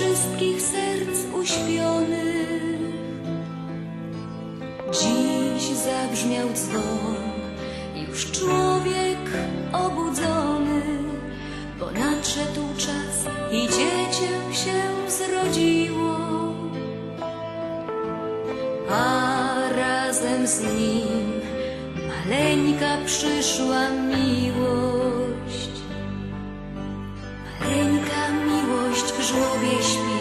ludzkich serc uśpionych. Dziś zabrzmiał dzwon, już człowiek obudzony, bo nadszedł czas i dziecię się zrodziło. A razem z nim maleńka przyszła miłość. Żłobie śpi,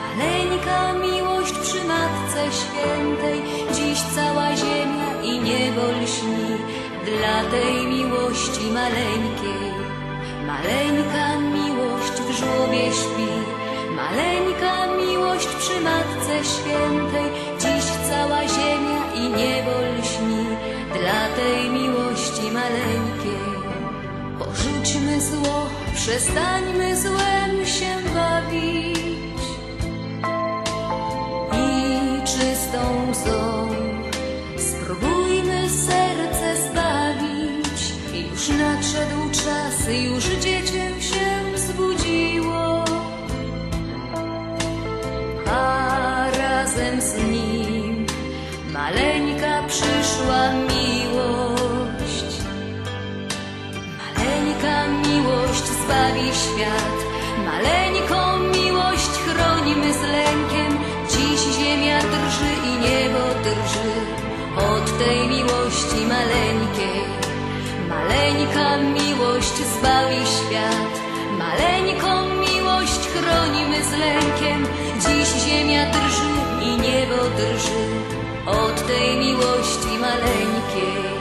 maleńka miłość przy Matce Świętej. Dziś cała ziemia i niebo lśni dla tej miłości maleńkiej. Maleńka miłość w żłobie śpi, maleńka miłość przy Matce Świętej. Zło, przestańmy złem się bawić i czystą łzą spróbujmy serce zbawić. Już nadszedł czas, już dziecię się zbudziło, a razem z nim maleńka przyszła miłość. Świat, maleńką miłość chronimy z lękiem. Dziś ziemia drży i niebo drży od tej miłości maleńkiej. Maleńka miłość zbawi świat, maleńką miłość chronimy z lękiem. Dziś ziemia drży i niebo drży od tej miłości maleńkiej.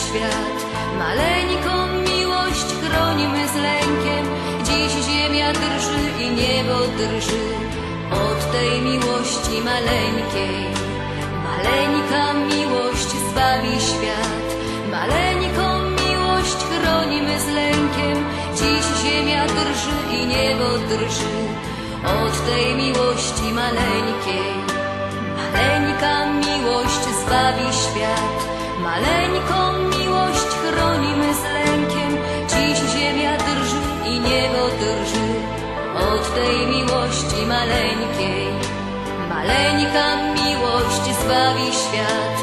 Świat, maleńką miłość chronimy z lękiem. Dziś ziemia drży i niebo drży od tej miłości maleńkiej. Maleńka miłość zbawi świat, maleńką miłość chronimy z lękiem. Dziś ziemia drży i niebo drży od tej miłości maleńkiej. Maleńka miłość zbawi świat, maleńką miłość chronimy z lękiem. Dziś ziemia drży i niebo drży od tej miłości maleńkiej. Maleńka miłość zbawi świat,